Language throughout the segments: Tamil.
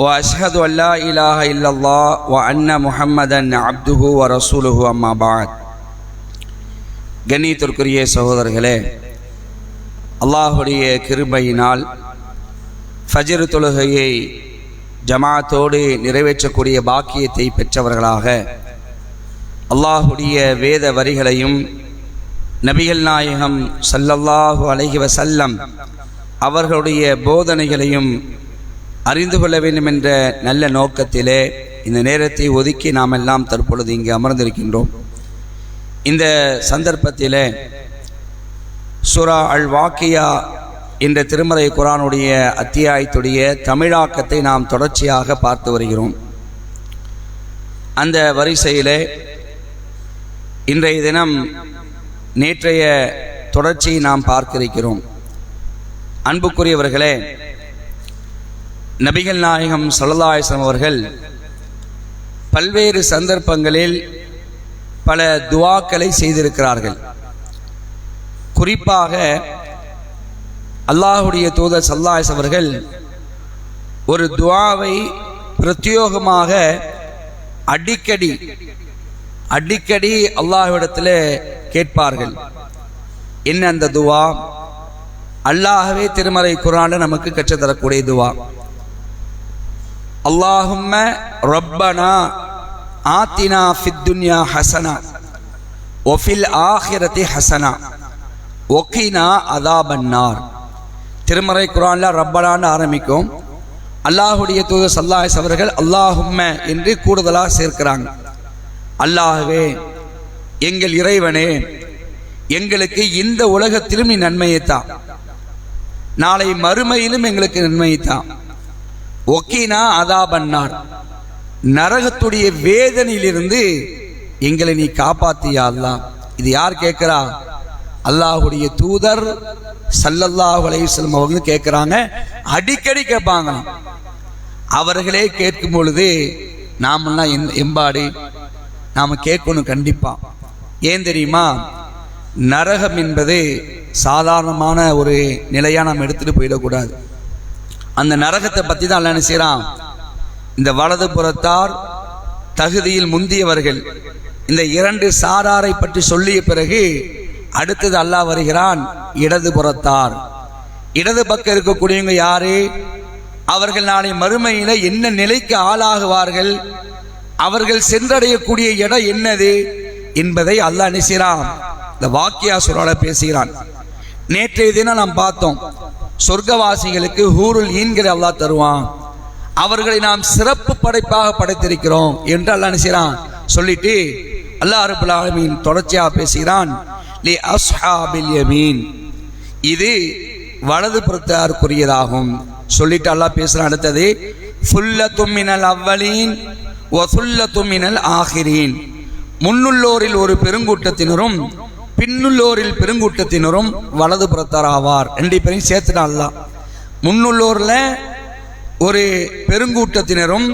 واشهد ان لا اله الا الله وان محمدا عبده ورسوله اما بعد கண்ணியத்திற்குரிய சகோதரர்களே அல்லாஹுடைய கிருபையினால் ஃபஜ்ர் தொழுகையை ஜமாத்தோடு நிறைவேற்றக்கூடிய பாக்கியத்தை பெற்றவர்களாக அல்லாஹுடைய வேத வரிகளையும் நபிகள் நாயகம் சல்லல்லாஹு அலைஹி வசல்லம் அவர்களுடைய போதனைகளையும் அறிந்து கொள்ள வேண்டும் என்ற நல்ல நோக்கத்திலே இந்த நேரத்தை ஒதுக்கி நாம் எல்லாம் தற்பொழுது இங்கே அமர்ந்திருக்கின்றோம். இந்த சந்தர்ப்பத்திலே சுரா அல் வாக்கியா என்ற திருமறை குரானுடைய அத்தியாயத்துடைய தமிழாக்கத்தை நாம் தொடர்ச்சியாக பார்த்து வருகிறோம். அந்த வரிசையிலே இன்றைய தினம் நேற்றைய தொடர்ச்சியை நாம் பார்க்க இருக்கிறோம் அன்புக்குரியவர்களே நபிகள் நாயகம் சல்லல்லாஹம் அவர்கள் பல்வேறு சந்தர்ப்பங்களில் பல துவாக்களை செய்திருக்கிறார்கள். குறிப்பாக அல்லாஹுடைய தூதர் சல்லாஸ் அவர்கள் ஒரு துவாவை பிரத்யோகமாக அடிக்கடி அடிக்கடி அல்லாஹ்விடத்தில் கேட்பார்கள். என்ன அந்த துவா? அல்லாஹவே திருமறை குரான நமக்கு கற்றுத்தரக்கூடிய துவா. அல்லாஹும்ம ரப்பனா ஆத்தினா ஃபித் துன்யா ஹசனா ஒஃபில் ஆஹிரதி ஹசனா ஒக்கினா அதாபன்னார் திருமறை குரான்ல ரப்பனான்னு ஆரம்பிக்கும் அல்லாஹுடைய தூது சல்லாஹ் அவர்கள் அல்லாஹும்ம என்று கூடுதலாக சேர்க்கிறாங்க அல்லாஹுவே எங்கள் இறைவனே எங்களுக்கு இந்த உலகத்திலும் நீ நன்மையைத்தான் நாளை மறுமையிலும் எங்களுக்கு நன்மையைத்தான் ஒக்கினா அதாபன்னார் நரகத்துடைய வேதனையிலிருந்து எங்களை நீ காப்பாத்தியா அல்லா இது யார் கேட்கிறா? அல்லாஹுடைய தூதர் சல்லல்லாஹு அலையம் அவங்க கேட்குறாங்க. அடிக்கடி கேட்பாங்க அவர்களே கேட்கும் பொழுது நாமெல்லாம் எம் எம்பாடு நாம் கேட்கணும் கண்டிப்பாக ஏன் தெரியுமா? நரகம் என்பது சாதாரணமான ஒரு நிலையாக நாம் எடுத்துகிட்டு போயிடக்கூடாது. அந்த நரகத்தை பற்றி தான் அல்ல என்ன செய்கிறான் இந்த வலது புறத்தார் தகுதியில் முந்தியவர்கள். இந்த இரண்டு சாராரை பற்றி சொல்லிய பிறகு அடுத்தது அல்லாஹ் வருகிறான் இடது புறத்தார். இடது பக்கம் இருக்கக்கூடியவங்க யாரு? அவர்கள் நாளை மறுமையில என்ன நிலைக்கு ஆளாகுவார்கள்? அவர்கள் சென்றடையக்கூடிய இடம் என்னது? என்பதை அல்லாஹ் நினைச்சான் இந்த வாக்கியாசுரால பேசுகிறான். நேற்றைய தினம் நாம் பார்த்தோம். சொர்க்கவாசிகளுக்கு ஹூருல் ஈன்கிற அல்லா தருவான். அவர்களை நாம் சிறப்பு படைப்பாக படைத்திருக்கிறோம் என்று அல்லா நினைச்சான் சொல்லிட்டு அல்லாஹ் ரபுல் ஆலமீன் தொடர்ச்சியாக பேசுகிறான். லி அஸ்ஹாபில் யமீன். இது வலது புறத்தாருக்குரியதாகும். சொல்லிட்டு அல்லாஹ் பேசுகிறான் அடுத்தது ஃபுல்ல தும்மினல் அவ்வலீன் ஒசுல்ல தும்மினல் ஆகிரீன். முன்னுள்ளோரில் ஒரு பெருங்கூட்டத்தினரும் பின்னுள்ளோரில் பெருங்கூட்டத்தினரும் வலது புறத்தார் ஆவார் ரெண்டு பேரையும் சேர்த்துட்டான்ல முன்னுள்ளோரில் ஒரு பெருங்கூட்டத்தினரும்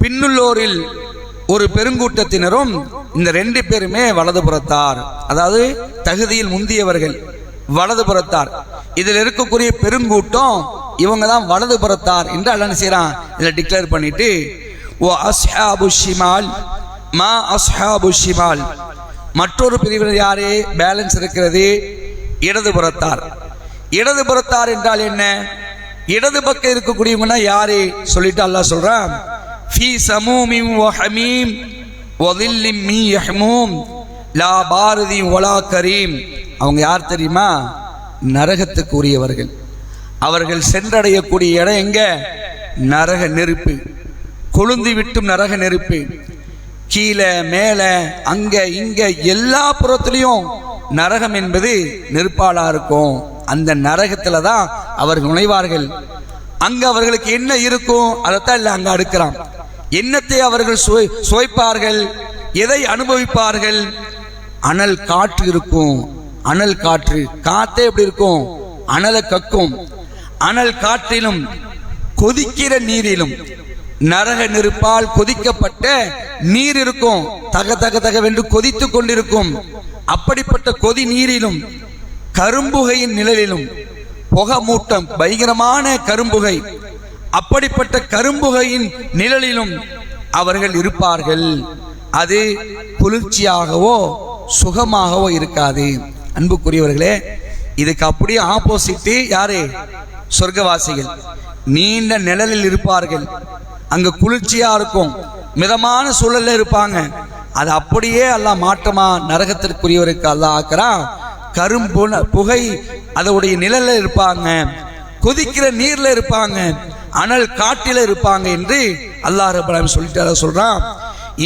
பின்னுள்ளோரில் ஒரு பெருங்கூட்டத்தினரும் இந்த ரெண்டு பேருமே வலது புறத்தார் அதாவது தகுதியில் முந்தியவர்கள் வலது புறத்தார் இதில் இருக்கக்கூடிய பெருங்கூட்டம் இவங்க தான் வலது புறத்தார் என்று அல்ல செய்கிறான் இதில் டிக்ளேர் பண்ணிட்டு ஓ அஸ்ஹாபு ஷிமால் மா அஸ்ஹாபு ஷிமால். மற்றொரு பிரிவினர் யாரு? பேலன்ஸ் இருக்கிறது இடதுபுறத்தார். இடதுபுறத்தார் என்றால் என்ன? இடது பக்கம் இருக்கக்கூடியவங்கன்னா யாரு? சொல்லிட்டு அல்லா சொல்றான் ஃபீ சமூமிம் வ ஹமீம் வதில்லிம் மீ யஹ்மூம் லா பாரதி ஒலா கரீம். அவங்க யார் தெரியுமா? நரகத்துக்கு உரியவர்கள் அவர்கள் சென்றடையக்கூடிய இடம் எங்க? நரக நெருப்பு. கொழுந்து விட்டும் நரக நெருப்பு. கீழே மேலே அங்க இங்க எல்லா புறத்துலேயும் நரகம் என்பது நெருப்பாளா இருக்கும். அந்த நரகத்துல தான் அவர்கள் நுழைவார்கள். அங்க அவர்களுக்கு என்ன இருக்கும்? அதைத்தான் இல்லை அங்கே அடுக்கிறான். என்னத்தை அவர்கள் சுவை சுவைப்பார்கள்? எதை அனுபவிப்பார்கள்? அனல் காற்று இருக்கும். அனல் காற்று காத்தே எப்படி இருக்கும்? அனலை கக்கும். அனல் காற்றிலும் கொதிக்கிற நீரிலும். நரக நெருப்பால் கொதிக்கப்பட்ட நீர் இருக்கும். தக தக தகவென்று கொதித்துக் கொண்டிருக்கும். அப்படிப்பட்ட கொதி நீரிலும் கரும்புகையின் நிழலிலும் புக மூட்டம் பயங்கரமான கரும்புகை. அப்படிப்பட்ட கரும்புகையின் நிழலிலும் அவர்கள் இருப்பார்கள். அது குளிர்ச்சியாகவோ சுகமாகவோ இருக்காது. அன்புக்குரியவர்களே இதுக்கு அப்படியே ஆப்போசிட்டு யாரு? சொர்க்கவாசிகள். நீண்ட நிழலில் இருப்பார்கள். அங்க குளிர்ச்சியா இருக்கும். மிதமான சூழல்ல இருப்பாங்க. அது அப்படியே அல்லாஹ் மாற்றமா நரகத்திற்குரியவருக்கு அல்லாஹ் ஆக்குறான் கரும்பு புகை அதோடைய நிழல்ல இருப்பாங்க. கொதிக்கிற நீர்ல இருப்பாங்க. அனல் காட்டில இருப்பாங்க என்று அல்லாஹ் ரபுல்லாமி சொல்லிட்டு அதை சொல்றான்.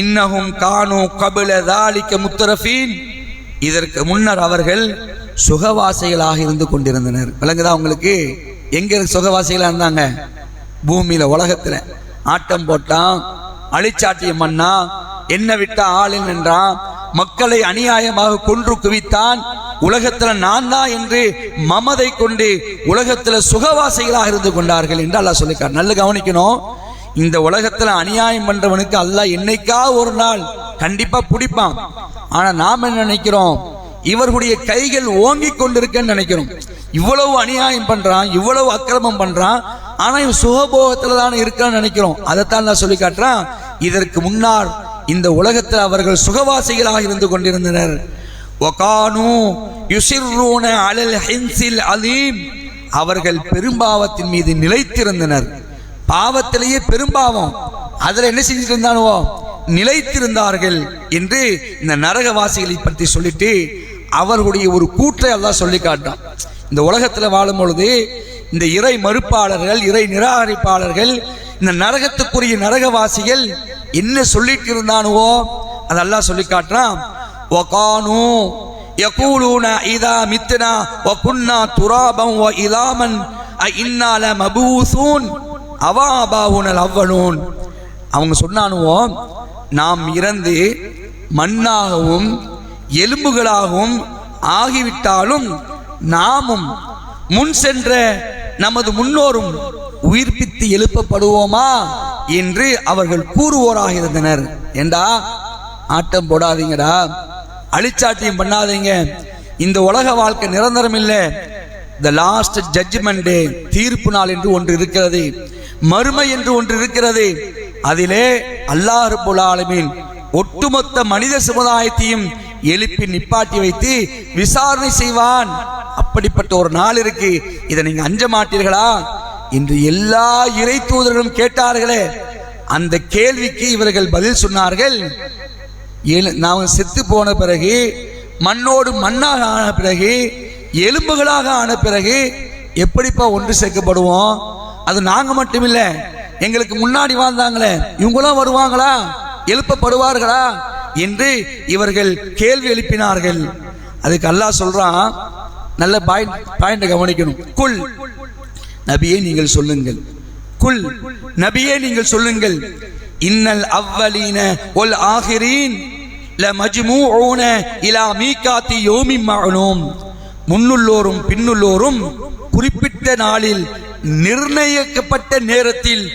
இன்னஹும் கானு கபில தாலிக்க முத்தரஃபீன். இதற்கு முன்னர் அவர்கள் சுகவாசிகளாக இருந்து கொண்டிருந்தனர். விளங்குதா உங்களுக்கு? எங்க சுகவாசிகளாக இருந்தாங்க? பூமியில உலகத்துல. ஆட்டம் போட்டான். அழிச்சாட்டியம் மன்னா என்ன விட்ட ஆளில் நின்றான். மக்களை அநியாயமாக கொன்று குவித்தான். உலகத்துல நான் தான் என்று மமதை கொண்டு உலகத்துல சுகவாசிகளாக இருந்து கொண்டார்கள் என்று அல்லாஹ் சொல்லிக்கார் நல்ல கவனிக்கணும். இந்த உலகத்துல அநியாயம் பண்றவனுக்கு அல்லாஹ் என்னைக்கா ஒரு நாள் கண்டிப்பா பிடிப்பான். ஆனா நாம் என்ன நினைக்கிறோம்? இவர்களுடைய கைகள் ஓங்கி கொண்டிருக்கன்னு நினைக்கிறோம். இவ்வளவு அநியாயம் பண்றான் இவ்வளவு அக்கிரமம் பண்றான். ஆனா இவன் சுகபோகத்துல தானே இருக்கான்னு நினைக்கிறோம். அதைத்தான் நான் சொல்லி காட்டுறான். இதற்கு முன்னால் இந்த உலகத்தில் அவர்கள் சுகவாசிகளாக இருந்து கொண்டிருந்தனர். ஒகானு யுசிர்ரூன அலல் ஹின்சில் அலீம். அவர்கள் பெரும்பாவத்தின் மீது நிலைத்திருந்தனர். பாவத்திலேயே பெரும்பாவம். அதில் என்ன செஞ்சுட்டு இருந்தானுவோ நிலைத்திருந்தார்கள் என்று இந்த நரகவாசிகளை பற்றி சொல்லிட்டு அவர்களுடைய ஒரு கூற்றை எல்லாம் சொல்லி காட்டான் இந்த உலகத்தில் வாழும் பொழுது இந்த இறை மறுப்பாளர்கள் இறை நிராகரிப்பாளர்கள் இந்த நரகத்துக்குரிய நரகவாசிகள் என்ன சொல்லிட்டு இருந்தானுவோ அதெல்லாம் சொல்லி காட்டுறான். ஒகானு யகூலூன இதா மித்னா வகுன்னா துராபம் வ இலாமன் இன்னால மபூசூன் அவாபாவுனல் அவ்வளூன் அவங்க சொன்னானுவோ நாம் இறந்து மண்ணாகவும் எலும்புகளாகவும் ஆகிவிட்டாலும் நாமும் முன் சென்ற நமது முன்னோரும் உயிர்ப்பித்து எழுப்பப்படுவோமா என்று அவர்கள் கூறுவோராக இருந்தனர். ஏண்டா? ஆட்டம் போடாதீங்கடா. அழிச்சாட்டியம் பண்ணாதீங்க. இந்த உலக வாழ்க்கை நிரந்தரம் இல்லை. த லாஸ்ட் ஜட்ஜ்மெண்ட் டே தீர்ப்பு நாள் என்று ஒன்று இருக்கிறது. மறுமை என்று ஒன்று இருக்கிறது. அதிலே அல்லாஹ் ரப்புல் ஒட்டுமொத்த மனித சமுதாயத்தையும் எழுப்பி நிப்பாட்டி வைத்து விசாரணை செய்வான். அப்படிப்பட்ட ஒரு நாள் இருக்கு. இதை நீங்க அஞ்ச மாட்டீர்களா? என்று எல்லா இறை தூதர்களும் கேட்டார்களே. அந்த கேள்விக்கு இவர்கள் பதில் சொன்னார்கள். நாம் செத்து போன பிறகு மண்ணோடு மண்ணாக ஆன பிறகு எலும்புகளாக ஆன பிறகு எப்படிப்பா ஒன்று சேர்க்கப்படுவோம்? அது நாங்க மட்டும் இல்லை எங்களுக்கு முன்னாடி வாழ்ந்தாங்களே. இவங்களும் வருவாங்களா? எழுப்பப்படுவார்களா? என்று இவர்கள் கேள்வி எழுப்பினார்கள். அதுக்கு அல்லாஹ் சொல்றான் நல்ல பாயிண்ட் பாயிண்ட் கவனிக்கணும். குல். நபியே நீங்கள் சொல்லுங்கள். குல். நபியே நீங்கள் சொல்லுங்கள். இன்னல் அவ்வலீன ஒல் ஆகிரீன் ல மஜ்மூஊன இலா மீகாத்தி யோமி மஅலூம். முன்னுள்ளோரும் பின்னுள்ளோரும் குறிப்பிட்ட நாளில் நிர்ணயிக்கப்பட்ட நேரத்தில்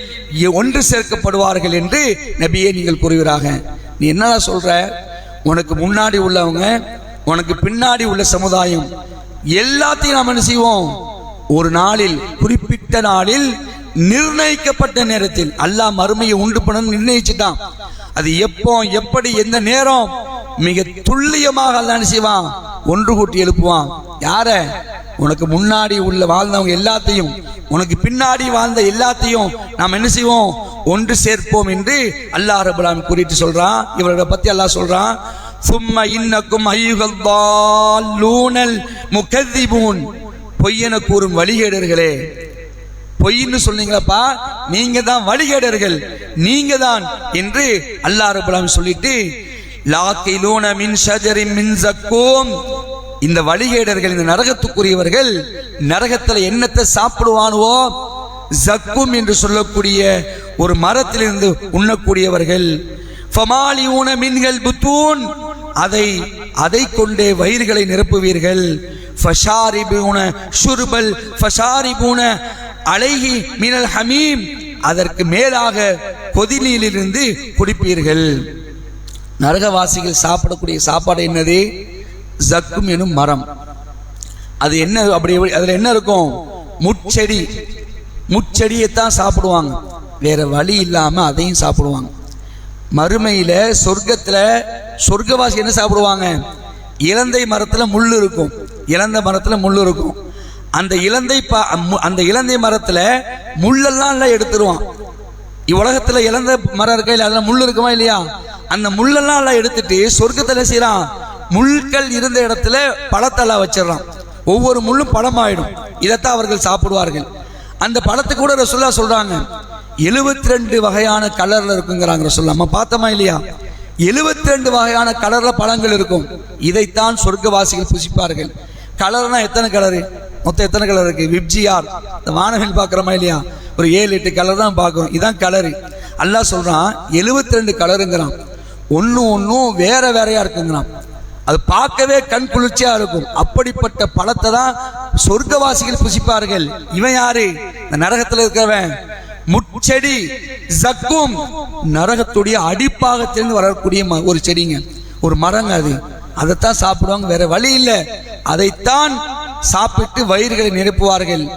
ஒன்று சேர்க்கப்படுவார்கள் என்று நபியே நீங்கள் கூறுகிறார்கள் நீ என்னடா சொல்ற? உனக்கு முன்னாடி உள்ளவங்க உனக்கு பின்னாடி உள்ள சமுதாயம் எல்லாத்தையும் நாம் என்ன செய்வோம்? ஒரு நாளில் குறிப்பிட்ட நாளில் நிர்ணயிக்கப்பட்ட நேரத்தில் அல்லாஹ் மறுமையை உண்டு பண்ணணும் நிர்ணயிச்சுட்டான். அது எப்போ எப்படி எந்த நேரம்? மிக துல்லியமாக அல்லாஹ் செய்வான்? ஒன்று கூட்டி எழுப்புவான். யார? உனக்கு முன்னாடி உள்ள வாழ்ந்தவங்க எல்லாத்தையும் உனக்கு பின்னாடி வாழ்ந்த எல்லாத்தையும் நாம் என்ன செய்வோம்? ஒன்று சேர்ப்போம் என்று அல்லாஹ் ரபுலாம் கூறிட்டு சொல்றான். இவர்களை பத்தி அல்லாஹ் சொல்றான். சும்மா இன்னக்கும் ஐயுகல் லூனல் முகதிபூன் பொய்யென கூறும் வழிகேடர்களே பொய்ன்னு சொன்னீங்களப்பா நீங்க தான் வழிகேடர்கள். நீங்க தான் என்று அல்லாஹ் ரபுலாம் சொல்லிட்டு லாக்கிலூன மின் சஜரி மின் சக்கோம் இந்த வழிகேடர்கள் இந்த நரகத்துக்குரியவர்கள் நரகத்துல என்னத்தை சாப்பிடுவானுவோ ஜக்கும் என்று சொல்லக்கூடிய ஒரு மரத்திலிருந்து உண்ணக்கூடியவர்கள். ஃபமாலியூன மின்கள் புத்தூன். அதை அதை கொண்டே வயிறுகளை நிரப்புவீர்கள். ஃபஷாரிபூன ஷுர்பல் ஃபஷாரிபூன அழகி மினல் ஹமீம். அதற்கு மேலாக கொதிநீரிலிருந்து குடிப்பீர்கள். நரகவாசிகள் சாப்பிடக்கூடிய சாப்பாடு என்னது? ஜக்கும் எனும் மரம். அது என்ன அப்படி அதில் என்ன இருக்கும்? முட்செடி. முட்செடியைத்தான் சாப்பிடுவாங்க. வேற வழி இல்லாமல் அதையும் சாப்பிடுவாங்க. மறுமையில் சொர்க்கத்தில் சொர்க்கவாசி என்ன சாப்பிடுவாங்க? இலந்தை மரத்தில் முள் இருக்கும். இலந்த மரத்தில் முள் இருக்கும். அந்த இலந்தை பா மு- அந்த இலந்தை மரத்தில் முள்ளெல்லாம் எல்லாம் எடுத்துருவான். உலகத்தில் இலந்த மரம் இருக்கா இல்லை அதில் முள் இருக்குமா இல்லையா? அந்த முள்ளெல்லாம் எல்லாம் எடுத்துட்டு சொர்க்கத்தில் செய்கிறான் முள்கள் இருந்த இடத்துல பழத்தெல்லாம் வச்சிடறான். ஒவ்வொரு முள்ளும் பழமாயிடும். இதைத்தான் அவர்கள் சாப்பிடுவார்கள். அந்த பழத்தை கூட ரசுல்லா சொல்றாங்க எழுபத்தி ரெண்டு வகையான கலர்ல இருக்குங்கிறாங்க ரசுல்லா நம்ம பார்த்தோமா இல்லையா? எழுபத்தி ரெண்டு வகையான கலர்ல பழங்கள் இருக்கும். இதைத்தான் சொர்க்கவாசிகள் புசிப்பார்கள். கலர்னா எத்தனை கலரு? மொத்தம் எத்தனை கலர் இருக்கு? விப்ஜிஆர் இந்த வானவில் பார்க்குறோமா இல்லையா? ஒரு ஏழு எட்டு கலர் தான் பார்க்குறோம். இதான் கலரு. அல்லா சொல்கிறான் எழுபத்தி ரெண்டு கலருங்கிறான். ஒன்று ஒன்றும் வேற வேறையாக இருக்குங்கிறான். அது பார்க்கவே கண் குளிர்ச்சியா இருக்கும். அப்படிப்பட்ட பழத்தை தான் சொர்க்கவாசிகள் புசிப்பார்கள். இவன் யாரு? இந்த நரகத்துல இருக்கிறவன். முட்செடி ஜக்கும் நரகத்துடைய அடிப்பாகத்திலிருந்து வரக்கூடிய ம- ஒரு செடிங்க. ஒரு மரங்க அது. அதைத்தான் சாப்பிடுவாங்க. வேற வழி இல்லை. அதைத்தான் சாப்பிட்டு வயிறுகளை நிரப்புவார்கள்.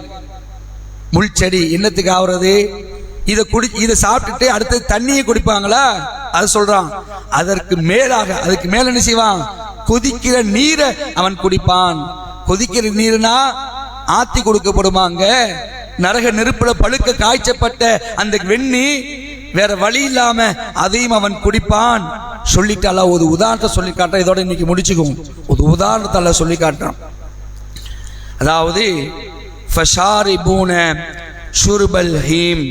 முள் செடி என்னத்துக்கு ஆகுறது இதை குடி இதை சாப்பிட்டுட்டு அடுத்தது தண்ணியை குடிப்பாங்களா? அது சொல்றான். அதற்கு மேலாக அதுக்கு மேல என்ன செய்வான்? கொதிக்கிற நீரை அவன் குடிப்பான். கொதிக்கிற நீர்னா ஆத்தி கொடுக்கப்படுமாங்க நரக நெருப்புல பழுக்க காய்ச்சப்பட்ட அந்த வெண்ணி வேற வழி இல்லாம அதையும் அவன் குடிப்பான். சொல்லிட்டால ஒரு உதாரணத்தை சொல்லி காட்டுறேன். இதோட இன்னைக்கு முடிச்சுக்குவோம். ஒரு உதாரணத்தால சொல்லி காட்டுறான். அதாவது ஃபஷாரிபூன சுருபல் ஹீம்.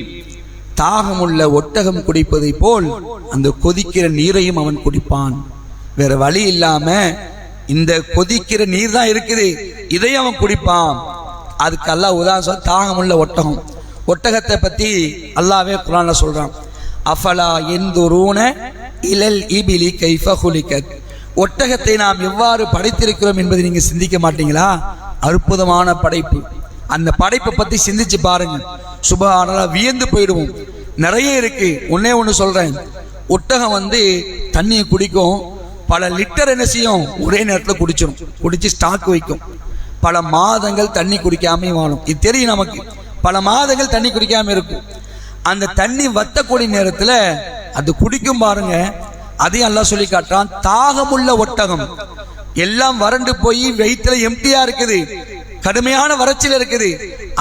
தாகமுள்ள ஒட்டகம் குடிப்பதை போல் அந்த கொதிக்கிற நீரையும் அவன் குடிப்பான். வேற வழி இல்லாம இந்த கொதிக்கிற நீர் தான் இருக்குது. இதையும் அவன் குடிப்பான். அதுக்கு அல்லாஹ் உதாரணம் தாகமுள்ள ஒட்டகம். ஒட்டகத்தை பத்தி அல்லாவே குரான சொல்றான். அஃபலா எந்துரூன இலல் இபிலி கைஃப ஹுலிகத். ஒட்டகத்தை நாம் எவ்வாறு படைத்திருக்கிறோம் என்பதை நீங்க சிந்திக்க மாட்டீங்களா? அற்புதமான படைப்பு. அந்த படைப்பை பத்தி சிந்திச்சு பாருங்க. சுபஹானல்லா வியந்து போயிடுவோம். நிறைய இருக்கு. ஒன்னே ஒன்று சொல்றேன். ஒட்டகம் வந்து தண்ணியை குடிக்கும். பல லிட்டர் என்ன செய்யும்? ஒரே நேரத்தில் குடிச்சிடும் குடிச்சு ஸ்டாக் வைக்கும். பல மாதங்கள் தண்ணி குடிக்காமையும் வாழும். இது தெரியும் நமக்கு. பல மாதங்கள் தண்ணி குடிக்காம இருக்கும் அந்த தண்ணி வத்தக்கூடிய நேரத்தில் அது குடிக்கும் பாருங்க. அதையும் எல்லாம் சொல்லி காட்டுறான். தாகமுள்ள ஒட்டகம். எல்லாம் வறண்டு போய் வயிற்றுல எம்டியா இருக்குது. கடுமையான வறட்சியில் இருக்குது.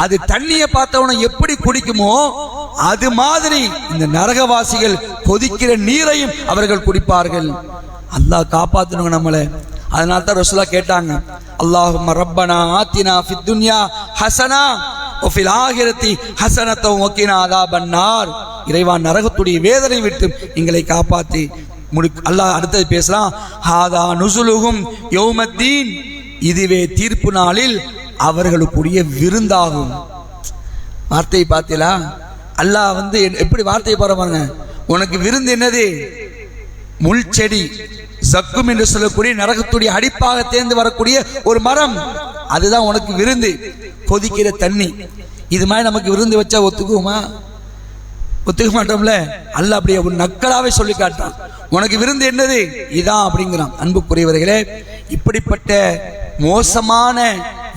அது தண்ணியை பார்த்தவன எப்படி குடிக்குமோ அது மாதிரி இந்த நரகவாசிகள் கொதிக்கிற நீரையும் அவர்கள் குடிப்பார்கள். அல்லாஹ் காப்பாற்றணுங்க நம்மளை. அதனால தான் ரசூலா கேட்டாங்க அல்லாஹும் ரப்பனா ஆத்தினா ஃபித் துன்யா ஹசனா ஒஃபில் ஆகிரத்தி ஹசனத்தை ஓக்கினா அதா பண்ணார் இறைவா நரகத்துடைய வேதனை விட்டு எங்களை காப்பாற்றி முடி அல்லாஹ் அடுத்தது பேசலாம். ஹாதா நுசுலுகும் யௌமத்தீன். இதுவே தீர்ப்பு நாளில் அவர்களுக்குரிய விருந்தாகும். வார்த்தையை பார்த்தீங்களா? அல்லாஹ் வந்து எப்படி வார்த்தையை போற பாருங்க. உனக்கு விருந்து என்னது? முள் செடி சக்கும் என்று சொல்லக்கூடிய நரகத்துடைய அடிப்பாக தேர்ந்து வரக்கூடிய ஒரு மரம். அதுதான் உனக்கு விருந்து. கொதிக்கிற தண்ணி. இது மாதிரி நமக்கு விருந்து வச்சா ஒத்துக்குவோமா ஒத்துக்க மாட்டோம்ல? அல்ல அப்படியே ஒரு நக்கலாவே சொல்லி காட்டான் உனக்கு விருந்து என்னது? இதான் அப்படிங்கிறான். அன்புக்குரியவர்களே இப்படிப்பட்ட மோசமான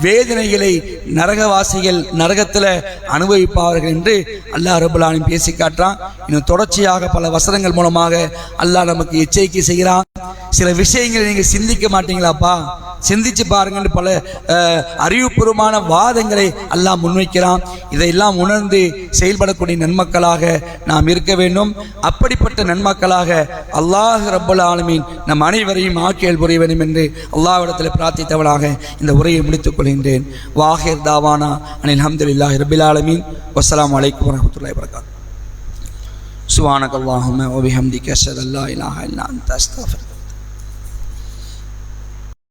வேதனைகளை நரகவாசிகள் நரகத்தில் அனுபவிப்பார்கள் என்று அல்லாஹ் ரபுல்லாலும் பேசி காட்டுறான். இன்னும் தொடர்ச்சியாக பல வசனங்கள் மூலமாக அல்லாஹ் நமக்கு எச்சரிக்கை செய்கிறான். சில விஷயங்களை நீங்கள் சிந்திக்க மாட்டீங்களாப்பா? சிந்திச்சு பாருங்கள் பல அறிவுபூர்வமான வாதங்களை எல்லாம் முன்வைக்கிறான். இதையெல்லாம் உணர்ந்து செயல்படக்கூடிய நன்மக்களாக நாம் இருக்க வேண்டும். அப்படிப்பட்ட நன்மக்களாக அல்லாஹ் ரப்பல் ஆலமீன் நம் அனைவரையும் ஆக்கியல் புரிய வேண்டும் என்று அல்லாவிடத்தில் பிரார்த்தித்தவனாக இந்த உரையை முடித்துக் கொள்கின்றேன். வாஹிர் தாவானா அனில் அஹமதுல்லாஹி ரபில் ஆலமீன். வசலாம் அலைக்கும் வரஹ்மத்துல்லாஹி வரகாத் சுப்ஹானக அல்லாஹும்ம வபிஹம்திக அஷ்ஹது அல்லா இலாஹா இல்லா அந்த அஸ்தக்ஃபிருக